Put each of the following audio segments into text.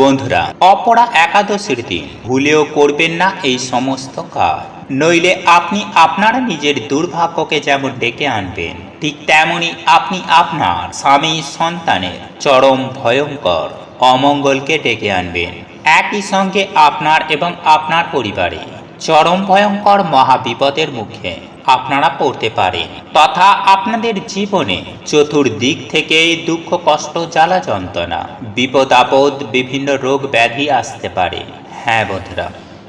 বন্ধুরা, অপরা একাদশীর দিন। ভুলেও করবেন না এই সমস্ত কাজ। নইলে আপনি আপনার নিজের দুর্ভাগ্যকে যেমন ডেকে আনবেন, ঠিক তেমনি আপনি আপনার স্বামী সন্তানের চরম ভয়ঙ্কর অমঙ্গলকে ডেকে আনবেন। একই সঙ্গে আপনার এবং আপনার পরিবারে চরম ভয়ঙ্কর মহাবিপদের মুখে আপনারা পড়তে পারেন তথা আপনাদের জীবনে চতুর্দিক থেকে দুঃখ, কষ্ট, জ্বালা, যন্ত্রণা, বিপদ, আপদ, বিভিন্ন রোগ, ব্যাধি আসতে পারে। হ্যাঁ বন্ধুরা,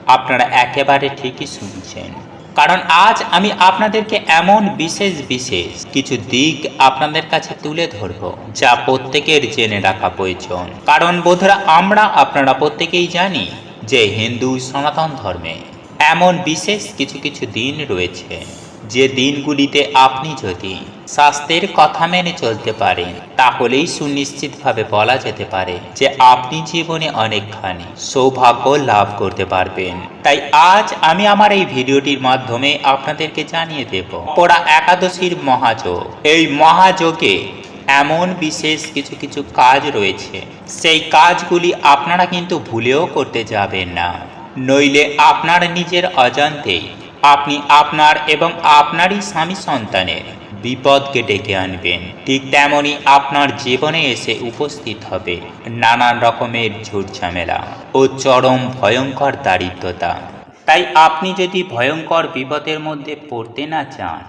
আপনারা একেবারে ঠিকই শুনছেন। কারণ আজ আমি আপনাদেরকে এমন বিশেষ বিশেষ কিছু দিক আপনাদের কাছে তুলে ধরব, যা প্রত্যেকের জেনে রাখা প্রয়োজন। কারণ বোধরা আমরা আপনারা প্রত্যেকেই জানি যে হিন্দু সনাতন ধর্মে এমন বিশেষ কিছু কিছু দিন রয়েছে। যে দিনগুলিতে আপনি যদি স্বাস্থ্যের কথা মেনে চলতে পারেন, তাহলেই সুনিশ্চিতভাবে বলা যেতে পারে যে আপনি জীবনে অনেকখানি সৌভাগ্য লাভ করতে পারবেন। তাই আজ আমি আমার এই ভিডিওটির মাধ্যমে আপনাদেরকে জানিয়ে দেব, পড়া একাদশীর মহাযোগ। এই মহাযোগে এমন বিশেষ কিছু কিছু কাজ রয়েছে, সেই কাজগুলি আপনারা কিন্তু ভুলেও করতে যাবেন না। নইলে আপনার নিজের অজান্তেই আপনি আপনার এবং আপনারই স্বামী সন্তানের বিপদকে ডেকে আনবেন। ঠিক তেমনই আপনার জীবনে এসে উপস্থিত হবে নানান রকমের ঝুটঝামেলা ও চরম ভয়ঙ্কর দারিদ্রতা। তাই আপনি যদি ভয়ঙ্কর বিপদের মধ্যে পড়তে না চান,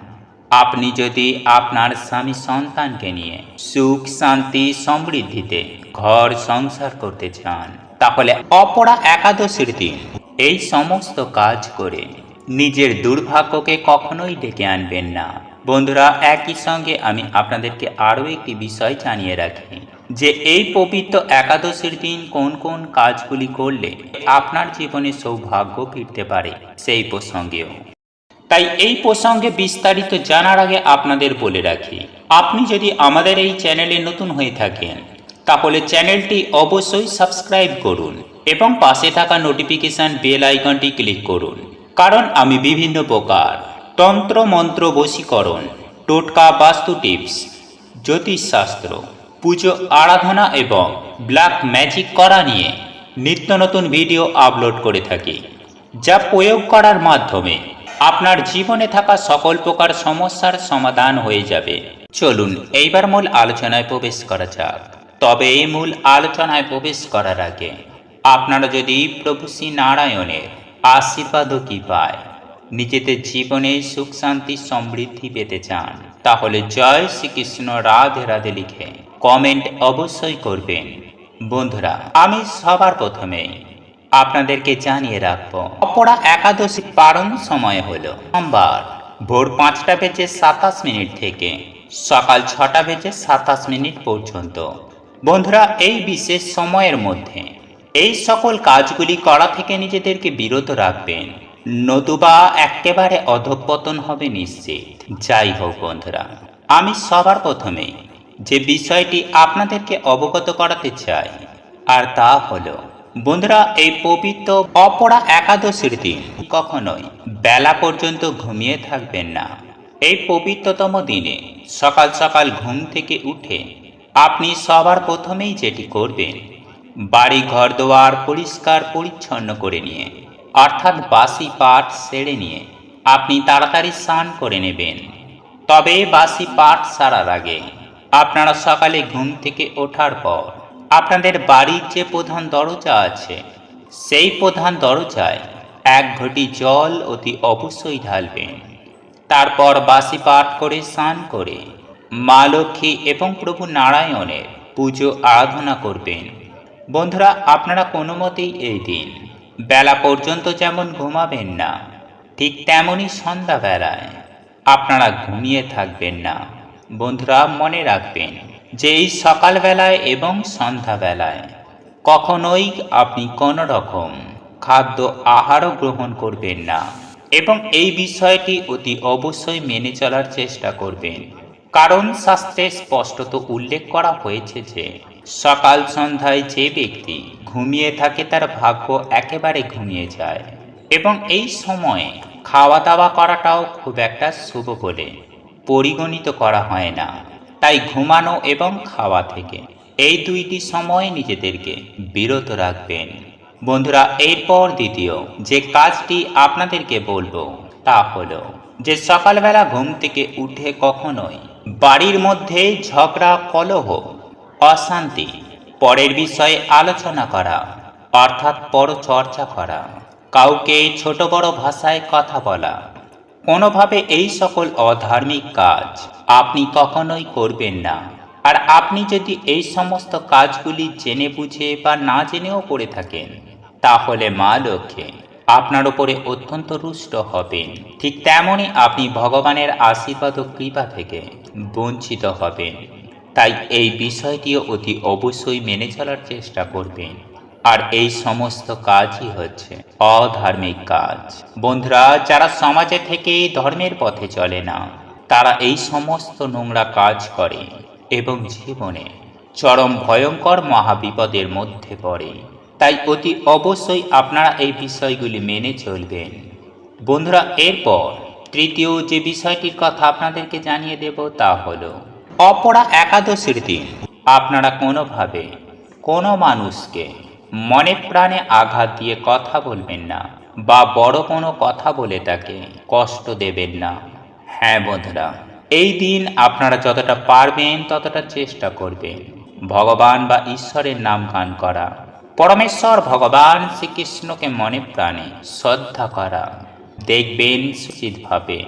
আপনি যদি আপনার স্বামী সন্তানকে নিয়ে সুখ, শান্তি, সমৃদ্ধিতে ঘর সংসার করতে চান, তাহলে অপরা একাদশীর দিন এই সমস্ত কাজ করে নিজের দুর্ভাগ্যকে কখনোই ডেকে আনবেন না। বন্ধুরা, একই সঙ্গে আমি আপনাদেরকে আরও একটি বিষয় জানিয়ে রাখি যে এই পবিত্র একাদশীর দিন কোন কোন কাজগুলি করলে আপনার জীবনে সৌভাগ্য ফিরতে পারে সেই প্রসঙ্গেও। তাই এই প্রসঙ্গে বিস্তারিত জানার আগে আপনাদের বলে রাখি, আপনি যদি আমাদের এই চ্যানেলে নতুন হয়ে থাকেন, তাহলে চ্যানেলটি অবশ্যই সাবস্ক্রাইব করুন এবং পাশে থাকা নোটিফিকেশন বেল আইকনটি ক্লিক করুন। কারণ আমি বিভিন্ন প্রকার তন্ত্র মন্ত্র বশীকরণ, টোটকা বাস্তু টিপস, জ্যোতিষশাস্ত্র, পুজো আরাধনা এবং ব্ল্যাক ম্যাজিক করা নিয়ে নিত্য নতুন ভিডিও আপলোড করে থাকি, যা প্রয়োগ করার মাধ্যমে আপনার জীবনে থাকা সকল প্রকার সমস্যার সমাধান হয়ে যাবে। চলুন, এইবার মূল আলোচনায় প্রবেশ করা যাক। তবে এই মূল আলোচনায় প্রবেশ করার আগে, আপনারা যদি প্রভু শ্রী নারায়ণের আশীর্বাদ কি পায়? নিজেদের জীবনে সুখ, শান্তি, সমৃদ্ধি পেতে চান। তাহলে জয় শ্রীকৃষ্ণ রাধে রাধে লিখে কমেন্ট অবশ্যই করবেন। বন্ধুরা, আমি সবার প্রথমেই আপনাদেরকে জানিয়ে রাখব, অপরা একাদশী পারণ সময় হল সোমবার ভোর পাঁচটা বেজে সাতাশ মিনিট থেকে সকাল ছটা বেজে সাতাশ মিনিট পর্যন্ত। বন্ধুরা, এই বিশেষ সময়ের মধ্যে এই সকল কাজগুলি করা থেকে নিজেদেরকে বিরত রাখবেন। নতুবা একেবারে অধঃপতন হবে নিশ্চিত। যাই হোক বন্ধুরা, আমি সবার প্রথমে যে বিষয়টি আপনাদেরকে অবগত করাতে চাই, আর তা হলো, বন্ধুরা, এই পবিত্র অপরা একাদশীর দিন কখনোই বেলা পর্যন্ত ঘুমিয়ে থাকবেন না। এই পবিত্রতম দিনে সকাল সকাল ঘুম থেকে উঠে আপনি সবার প্রথমেই যেটি করবেন বাড়ি ঘর দোয়ার পরিষ্কার পরিচ্ছন্ন করে নিয়ে, অর্থাৎ বাসি পাঠ সেরে নিয়ে আপনি তাড়াতাড়ি স্নান করে নেবেন। তবে বাসি পাঠ সারার আগে আপনারা সকালে ঘুম থেকে ওঠার পর আপনাদের বাড়ির যে প্রধান দরজা আছে, সেই প্রধান দরজায় এক ঘটি জল অতি অবশ্যই ঢালবেন। তারপর বাসি পাঠ করে স্নান করে মা লক্ষ্মী এবং প্রভু নারায়ণের পুজো আরাধনা করবেন। বন্ধুরা, আপনারা কোনো মতেই এই দিন বেলা পর্যন্ত যেমন ঘুমাবেন না, ঠিক তেমনই সন্ধ্যাবেলায় আপনারা ঘুমিয়ে থাকবেন না। বন্ধুরা, মনে রাখবেন যে এই সকালবেলায় এবং সন্ধ্যাবেলায় কখনোই আপনি কোনো রকম খাদ্য আহারও গ্রহণ করবেন না এবং এই বিষয়টি অতি অবশ্যই মেনে চলার চেষ্টা করবেন। কারণ শাস্ত্রে স্পষ্টত উল্লেখ করা হয়েছে যে সকাল সন্ধ্যায় যে ব্যক্তি ঘুমিয়ে থাকে তার ভাগ্য একেবারে ঘুমিয়ে যায়। এবং এই সময়ে খাওয়া দাওয়া করাটাও খুব একটা শুভ বলে পরিগণিত করা হয় না। তাই ঘুমানো এবং খাওয়া থেকে এই দুইটি সময় নিজেদেরকে বিরত রাখবেন। বন্ধুরা, এরপর দ্বিতীয় যে কাজটি আপনাদেরকে বলব তা হলো যে সকালবেলা ঘুম থেকে উঠে কখনোই বাড়ির মধ্যে ঝগড়া, কলহ অশান্তি, পরের বিষয়ে আলোচনা করা, অর্থাৎ পর চর্চা করা, কাউকে ছোট বড় ভাষায় কথা বলা। কোনোভাবে এই সকল অধার্মিক কাজ আপনি কখনোই করবেন না। আর আপনি যদি এই সমস্ত কাজগুলি জেনে বুঝে বা না জেনেও করে থাকেন, তাহলে মা লক্ষ্মী, আপনার উপরে অত্যন্ত রুষ্ট হবেন। ঠিক তেমনই আপনি ভগবানের আশীর্বাদ ও কৃপা থেকে বঞ্চিত হবেন। তাই এই বিষয়টিও অতি অবশ্যই মেনে চলার চেষ্টা করবেন। আর এই সমস্ত কাজই হচ্ছে অধার্মিক কাজ। বন্ধুরা, যারা সমাজে থেকে ধর্মের পথে চলে না, তারা এই সমস্ত নোংরা কাজ করে এবং জীবনে চরম ভয়ঙ্কর মহাবিপদের মধ্যে পড়ে। তাই অতি অবশ্যই আপনারা এই বিষয়গুলি মেনে চলবেন। বন্ধুরা, এরপর তৃতীয় যে বিষয়টির কথা আপনাদেরকে জানিয়ে দেব তা হলো অপরা একাদশীর দিন। আপনারা কোনোভাবে কোনো মানুষকে মনে প্রাণে আঘাত দিয়ে কথা বলবেন না বা বড় কোনো কথা বলে তাকে কষ্ট দেবেন না। হ্যাঁ বন্ধুরা, এই দিন আপনারা যতটা পারবেন ততটা চেষ্টা করবেন। ভগবান বা ঈশ্বরের নাম গান করা, পরমেশ্বর ভগবান শ্রীকৃষ্ণকে মনে প্রাণে শ্রদ্ধা করা, দেখবেন সুচিতভাবে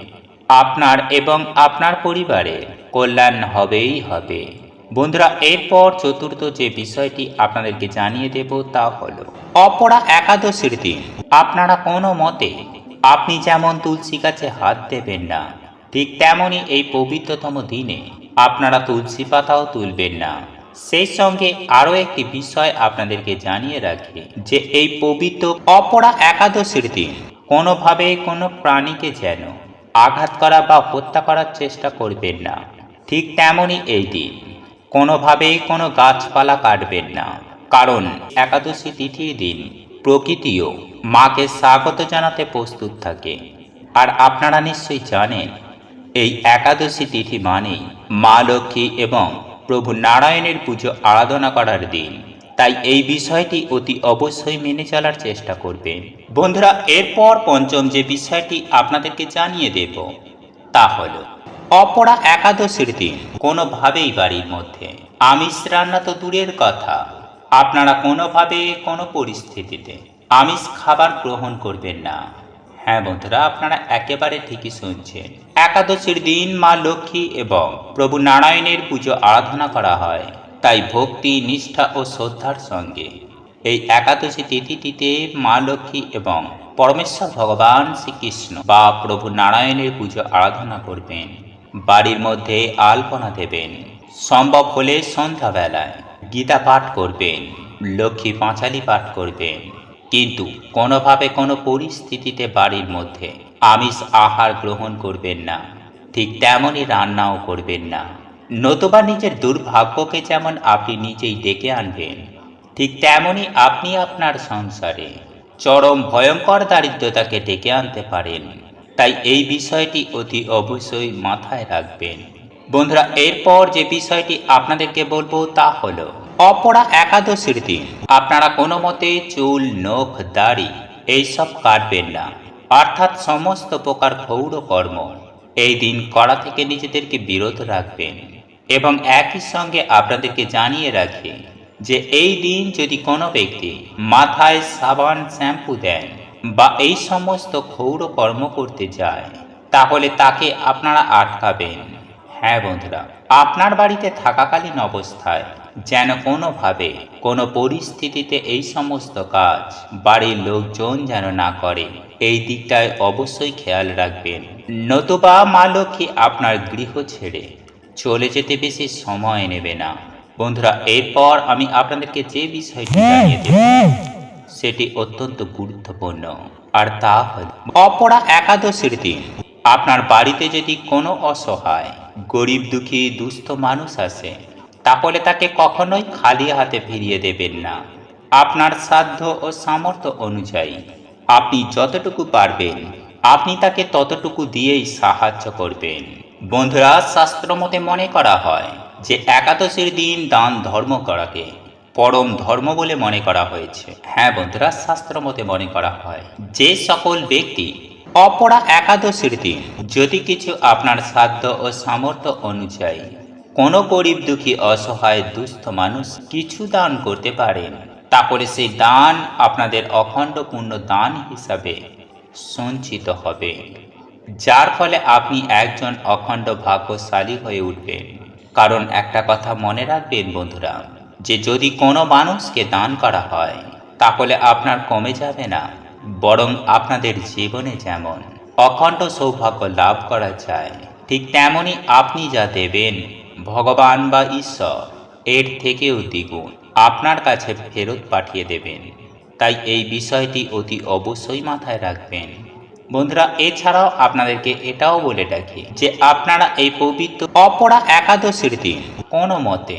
আপনার এবং আপনার পরিবারের কল্যাণ হবেই হবে। বন্ধুরা, এরপর চতুর্থ যে বিষয়টি আপনাদেরকে জানিয়ে দেব তা হলো, অপরা একাদশীর দিন। আপনারা কোনো মতে আপনি যেমন তুলসী গাছে হাত দেবেন না, ঠিক তেমনই এই পবিত্রতম দিনে আপনারা তুলসী পাতাও তুলবেন না। সেই সঙ্গে আরও একটি বিষয় আপনাদেরকে জানিয়ে রাখি, যে এই পবিত্র অপরা একাদশীর দিন কোনোভাবে কোনো প্রাণীকে যেন আঘাত করা বা হত্যা করার চেষ্টা করবেন না। ঠিক তেমনই এই দিন কোনোভাবে কোনো গাছপালা কাটবেন না। কারণ একাদশী তিথির দিন প্রকৃতিও মাকে স্বাগত জানাতে প্রস্তুত থাকে। আর আপনারা নিশ্চয়ই জানেন, এই একাদশী তিথি মানেই মা লক্ষ্মী এবং প্রভু নারায়ণের পুজো আরাধনা করার দিন। তাই এই বিষয়টি অতি অবশ্যই মেনে চলার চেষ্টা করবেন। বন্ধুরা, এরপর পঞ্চম যে বিষয়টি আপনাদেরকে জানিয়ে দেব, তা হলো অপরা একাদশীর দিন কোনোভাবেই বাড়ির মধ্যে। আমিষ রান্না তো দূরের কথা। আপনারা কোনোভাবে কোনো পরিস্থিতিতে আমিষ খাবার গ্রহণ করবেন না। হ্যাঁ বন্ধুরা, আপনারা একেবারে ঠিকই শুনছেন। একাদশীর দিন মা লক্ষ্মী এবং প্রভু নারায়ণের পুজো আরাধনা করা হয়। তাই ভক্তি, নিষ্ঠা ও শ্রদ্ধার সঙ্গে এই একাদশী তিথিটিতে মা লক্ষ্মী এবং পরমেশ্বর ভগবান শ্রীকৃষ্ণ বা প্রভু নারায়ণের পুজো আরাধনা করবেন। বাড়ির মধ্যে আলপনা দেবেন। সম্ভব হলে সন্ধ্যাবেলায় গীতা পাঠ করবেন, লক্ষ্মী পাঁচালি পাঠ করবেন। কিন্তু কোনোভাবে কোনো পরিস্থিতিতে বাড়ির মধ্যে আমিষ আহার গ্রহণ করবেন না। ঠিক তেমনই রান্নাও করবেন না। নতুবা নিজের দুর্ভাগ্যকে যেমন আপনি নিজেই ডেকে আনবেন, ঠিক তেমনই আপনি আপনার সংসারে চরম ভয়ঙ্কর দারিদ্রতাকে ডেকে আনতে পারেন। তাই এই বিষয়টি অতি অবশ্যই মাথায় রাখবেন। বন্ধুরা, এরপর যে বিষয়টি আপনাদেরকে বলব তা হলো, অপরা একাদশীর দিন। আপনারা কোনো মতে চুল, নখ, দাড়ি এইসব কাটবেন না। অর্থাৎ সমস্ত প্রকার ক্ষৌর কর্ম এই দিন করা থেকে নিজেদেরকে বিরত রাখবেন। এবং একই সঙ্গে আপনাদেরকে জানিয়ে রাখি যে এই দিন যদি কোনো ব্যক্তি মাথায় সাবান শ্যাম্পু দেন বা এই সমস্ত ক্ষৌর কর্ম করতে যায় তাহলে তাকে আপনারা আটকাবেন। হ্যাঁ বন্ধুরা আপনার বাড়িতে থাকাকালীন অবস্থায় যেন কোনোভাবে কোনো পরিস্থিতিতে এই সমস্ত কাজ বাড়ির লোকজন যেন না করে এই দিকটায় অবশ্যই খেয়াল রাখবেন। নতুবা মা লক্ষ্মী আপনার গৃহ ছেড়ে চলে যেতে বেশি সময় নেবে না। বন্ধুরা এরপর আমি আপনাদেরকে যে বিষয়টি জানিয়ে দেব সেটি অত্যন্ত গুরুত্বপূর্ণ। আর তা হল, অপরা একাদশীর দিন। আপনার বাড়িতে যদি কোনো অসহায়, গরিব দুঃখী, দুস্থ মানুষ আসে, তাহলে তাকে কখনোই খালি হাতে ফিরিয়ে দেবেন না। আপনার সাধ্য ও সামর্থ্য অনুযায়ী, আপনি যতটুকু পারবেন, আপনি তাকে ততটুকু দিয়েই সাহায্য করবেন। বন্ধুরা, শাস্ত্র মতে মনে করা হয় যে, একাদশীর দিন দান ধর্ম করাকে পরম ধর্ম বলে মনে করা হয়েছে। হ্যাঁ বন্ধুরা, শাস্ত্র মতে মনে করা হয়, যে সকল ব্যক্তি অপরা একাদশীর দিন যদি কিছু আপনার সাধ্য ও সামর্থ্য অনুযায়ী কোনো গরিব দুঃখী অসহায় দুস্থ মানুষ কিছু দান করতে পারেন তারপরে সেই দান আপনাদের অখণ্ড পূর্ণ দান হিসাবে সঞ্চিত হবে, যার ফলে আপনি একজন অখণ্ড ভাগ্যশালী হয়ে উঠবেন। কারণ একটা কথা মনে রাখবেন বন্ধুরা যে যদি কোনো মানুষকে দান করা হয়, তাহলে আপনার কমে যাবে না, বরং আপনাদের জীবনে যেমন অখণ্ড সৌভাগ্য লাভ করা যায়, ঠিক তেমনই আপনি যা দেবেন, ভগবান বা ঈশ্বর, এর থেকেও দ্বিগুণ আপনার কাছে ফেরত পাঠিয়ে দেবেন। তাই এই বিষয়টি অতি অবশ্যই মাথায় রাখবেন। বন্ধুরা, এছাড়াও আপনাদেরকে এটাও বলে রাখি যে আপনারা এই পবিত্র অপরা একাদশীর দিন কোনো মতে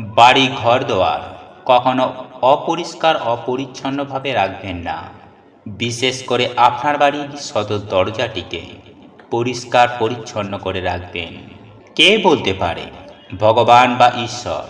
বাড়ি ঘর দোয়ার কখনো অপরিষ্কার, অপরিচ্ছন্নভাবে রাখবেন না। বিশেষ করে আপনার বাড়ির সদর দরজাটিকে পরিষ্কার, পরিচ্ছন্ন করে রাখবেন। কে বলতে পারে? ভগবান বা ঈশ্বর?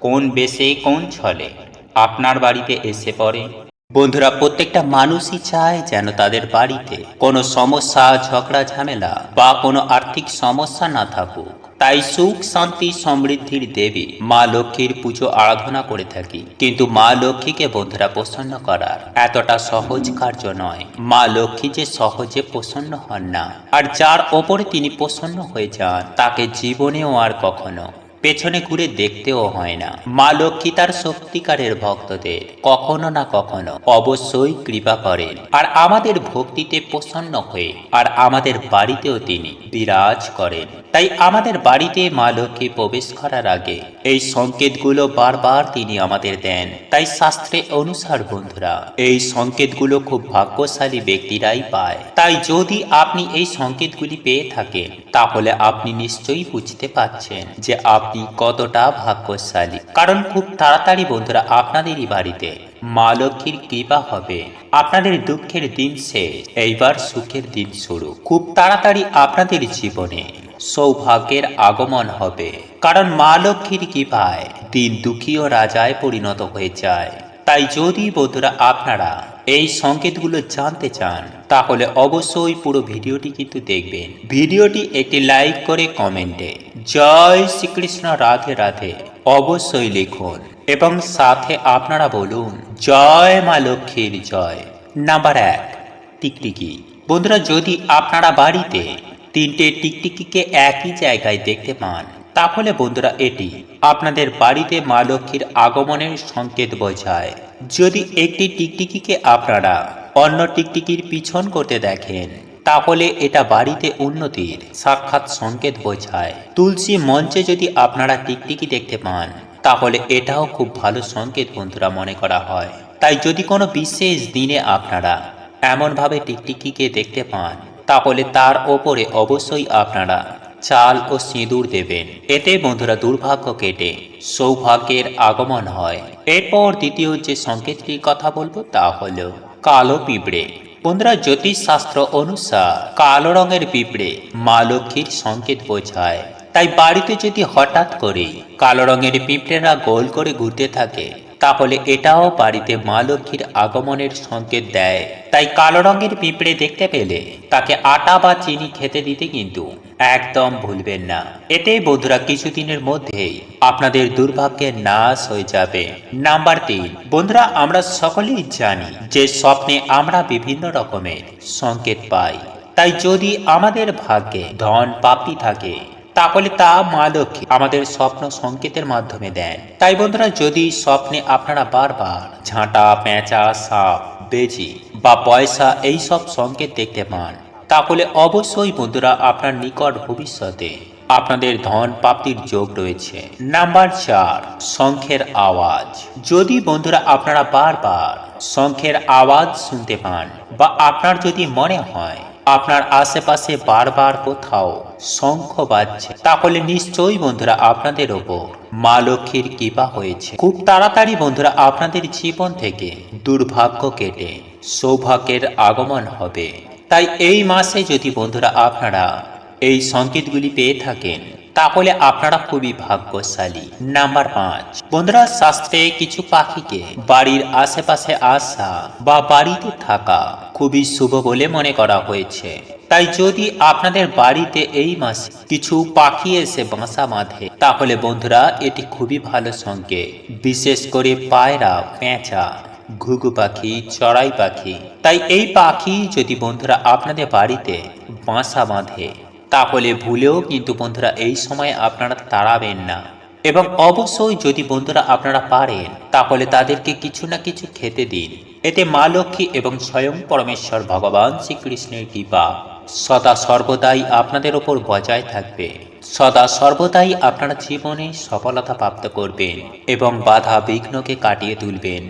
কোন বেশে, কোন ছলে? আপনার বাড়িতে এসে পড়ে। বন্ধুরা, প্রত্যেকটা মানুষই চায় যেন তাদের বাড়িতে কোনো সমস্যা, ঝগড়া, ঝামেলা বা কোনো আর্থিক সমস্যা না থাকুক। তাই সুখ, শান্তি, সমৃদ্ধির দেবী মা লক্ষ্মীর পুজো আরাধনা করে থাকি। কিন্তু মা লক্ষ্মীকে বন্ধুরা প্রসন্ন করার এতটা সহজ কার্য নয়। মা লক্ষ্মী যে সহজে প্রসন্ন হন না, আর যার ওপরে তিনি প্রসন্ন হয়ে যান, তাকে জীবনেও আর কখনো পেছনে ঘুরে দেখতেও হয় না। মা লক্ষ্মী তার সত্যিকারের ভক্তদের কখনো না কখনো অবশ্যই কৃপা করেন। আর আমাদের ভক্তিতে প্রসন্ন হয়ে, আর আমাদের বাড়িতেও তিনি বিরাজ করেন। তাই আমাদের বাড়িতে মা লক্ষ্মী প্রবেশ করার আগে এই সংকেতগুলো বারবার তিনি আমাদের দেন। তাই শাস্ত্রে অনুসার, বন্ধুরা, এই সংকেতগুলো খুব ভাগ্যশালী ব্যক্তিরাই পায়। তাই যদি আপনি এই সংকেতগুলি পেয়ে থাকেন, তাহলে আপনি নিশ্চয়ই বুঝতে পারছেন যে আপনি কতটা ভাগ্যশালী। কারণ খুব তাড়াতাড়ি, বন্ধুরা, আপনাদেরই বাড়িতে মা লক্ষ্মীর কৃপা হবে। আপনাদের দুঃখের দিন শেষ, এইবার সুখের দিন শুরু। খুব তাড়াতাড়ি আপনাদের জীবনে সৌভাগ্যের আগমন হবে। কারণ মা লক্ষ্মীর কৃপায় দিন দুঃখী ও রাজায় পরিণত হয়ে যায়। তাই যদি বন্ধুরা আপনারা এই সংকেতগুলো জানতে চান, তাহলে অবশ্যই পুরো ভিডিওটি কিন্তু দেখবেন। ভিডিওটি একটি লাইক করে কমেন্টে জয় শ্রীকৃষ্ণ রাধে রাধে অবশ্যই লিখুন এবং সাথে আপনারা বলুন, জয় মা লক্ষ্মীর জয়। নাম্বার এক, টিকটিকি। বন্ধুরা, যদি আপনারা বাড়িতে তিনটে টিকটিকিকে একই জায়গায় দেখতে পান। তাহলে বন্ধুরা এটি আপনাদের বাড়িতে মা লক্ষ্মীর আগমনের সংকেত বোঝায়। যদি একটি টিকটিকিকে আপনারা অন্য টিকটিকির পিছন করতে দেখেন, তাহলে এটা বাড়িতে উন্নতির সাক্ষাৎ সংকেত বোঝায়। তুলসী মঞ্চে যদি আপনারা টিকটিকি দেখতে পান, তাহলে এটাও খুব ভালো সংকেত বন্ধুরা মনে করা হয়। তাই যদি কোনো বিশেষ দিনে আপনারা এমনভাবে টিকটিকিকে দেখতে পান তাহলে তার ওপরে অবশ্যই আপনারা চাল ও সিঁদুর দেবেন। এতে বন্ধুরা দুর্ভাগ্য কেটে সৌভাগ্যের আগমন হয়। এরপর দ্বিতীয় যে সংকেতটির কথা বলব তা হল কালো পিঁপড়ে। বন্ধুরা জ্যোতিষ শাস্ত্র অনুসার কালো রঙের পিঁপড়ে মা লক্ষ্মীর সংকেত বোঝায়। তাই বাড়িতে যদি হঠাৎ করে কালো রঙের পিঁপড়েরা গোল করে ঘুরতে থাকে তাহলে এটাও বাড়িতে মা লক্ষ্মীর আগমনের সংকেত দেয়। তাই কালো রঙের পিঁপড়ে দেখতে পেলে তাকে আটা বা চিনি খেতে দিতে কিন্তু একদম ভুলবেন না। এতে বন্ধুরা কিছুদিনের মধ্যেই আপনাদের দুর্ভাগ্যের নাশ হয়ে যাবে। নাম্বার তিন, বন্ধুরা আমরা সকলেই জানি যে স্বপ্নে আমরা বিভিন্ন রকমের সংকেত পাই। তাই যদি আমাদের ভাগ্যে ধন প্রাপ্তি থাকে তাহলে তা মা লক্ষ্মী আমাদের স্বপ্ন সংকেতের মাধ্যমে দেন। তাই বন্ধুরা, যদি স্বপ্নে আপনারা বারবার ঝাঁটা, পেঁচা, সাপ, বেজি বা পয়সা এই সব সংকেত দেখতে পান, তাহলে অবশ্যই বন্ধুরা আপনার নিকট ভবিষ্যতে আপনাদের ধন প্রাপ্তির যোগ রয়েছে। নাম্বার চার, শঙ্খের আওয়াজ। যদি বন্ধুরা আপনারা বারবার শঙ্খের আওয়াজ শুনতে পান বা আপনার যদি মনে হয় আপনার আশেপাশে বারবার কোথাও শঙ্খ বাজছে। তাহলে নিশ্চয়ই বন্ধুরা আপনাদের ওপর মা লক্ষ্মীর কৃপা হয়েছে। খুব তাড়াতাড়ি বন্ধুরা আপনাদের জীবন থেকে দুর্ভাগ্য কেটে সৌভাগ্যের আগমন হবে। তাই এই মাসে যদি বন্ধুরা আপনারা এই সংকেতগুলি পেয়ে থাকেন তাহলে আপনারা খুবই ভাগ্যশালী। নাম্বার পাঁচ। বন্ধুরা, শাস্ত্রে কিছু পাখিকে বাড়ির আশেপাশে আসা বা বাড়িতে থাকা খুবই শুভ বলে মনে করা হয়েছে। তাই যদি আপনাদের বাড়িতে এই মাসে কিছু পাখি এসে বাসা বাঁধে, তাহলে বন্ধুরা, এটি খুবই ভালো সংকেত বিশেষ করে পায়রা, পেঁচা, ঘুঘু পাখি, চড়াই পাখি। তাই এই পাখি যদি বন্ধুরা আপনাদের বাড়িতে বাসা বাঁধে তাহলে ভুলেও কিন্তু বন্ধুরা এই সময় আপনারা তাড়াবেন না। এবং অবশ্যই যদি বন্ধুরা আপনারা পারেন, তাহলে তাদেরকে কিছু না কিছু খেতে দিন। এতে মা লক্ষ্মী এবং স্বয়ং পরমেশ্বর ভগবান শ্রীকৃষ্ণের কৃপা সদা সর্বদাই আপনাদের ওপর বজায় থাকবে। সদা সর্বদাই আপনারা জীবনে সফলতা প্রাপ্ত করবেন এবং বাধা বিঘ্নকে কাটিয়ে তুলবেন।